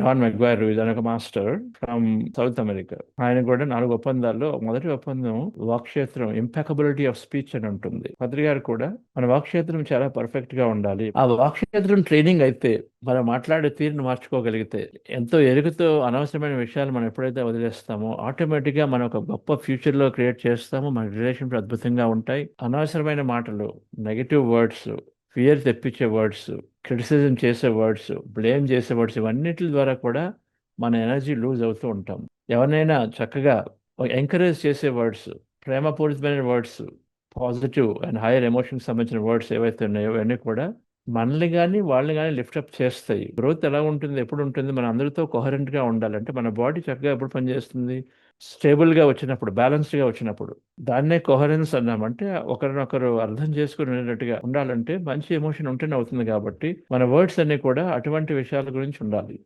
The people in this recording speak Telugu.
డాన్ మెగ్వైర్ రూయిజ్ ఒక మాస్టర్ ఫ్రమ్ సౌత్ అమెరికా ఆయన కూడా నాలుగు ఒప్పందాల్లో మొదటి ఒప్పందం వాక్క్షేత్రం ఇంపెకబిలిటీ ఆఫ్ స్పీచ్ అని ఉంటుంది. పత్రి గారు కూడా మన వాక్క్షేత్రం చాలా పర్ఫెక్ట్గా ఉండాలి. ఆ వాక్క్షేత్రం ట్రైనింగ్ అయితే మనం మాట్లాడే తీరును మార్చుకోగలిగితే ఎంతో ఎరుగుతో అనవసరమైన విషయాలు మనం ఎప్పుడైతే వదిలేస్తామో ఆటోమేటిక్గా మనం ఒక గొప్ప ఫ్యూచర్లో క్రియేట్ చేస్తామో మన రిలేషన్షిప్ అద్భుతంగా ఉంటాయి. అనవసరమైన మాటలు నెగటివ్ వర్డ్స్ ఫియర్ తెప్పించే వర్డ్స్ క్రిటిసిజం చేసే వర్డ్స్ బ్లేమ్ చేసే వర్డ్స్ ఇవన్నిటి ద్వారా కూడా మన ఎనర్జీ లూజ్ అవుతూ ఉంటాం. ఎవరినైనా చక్కగా ఎంకరేజ్ చేసే వర్డ్స్ ప్రేమపూరితమైన వర్డ్స్ పాజిటివ్ అండ్ హైయర్ ఎమోషన్కి సంబంధించిన వర్డ్స్ ఏవైతే ఉన్నాయో అవన్నీ కూడా మనల్ని కానీ వాళ్ళని కానీ లిఫ్టప్ చేస్తాయి. గ్రోత్ ఎలా ఉంటుంది ఎప్పుడు ఉంటుంది మన అందరితో కొహరెంట్గా ఉండాలంటే మన బాడీ చక్కగా ఎప్పుడు పనిచేస్తుంది స్టేబుల్గా వచ్చినప్పుడు బ్యాలెన్స్డ్గా వచ్చినప్పుడు. దాన్నే కొహరెన్స్ అన్నామంటే ఒకరినొకరు అర్థం చేసుకునేటట్టుగా ఉండాలంటే మంచి ఎమోషన్ ఉంటేనే అవుతుంది కాబట్టి మన వర్డ్స్ అన్ని కూడా అటువంటి విషయాల గురించి ఉండాలి.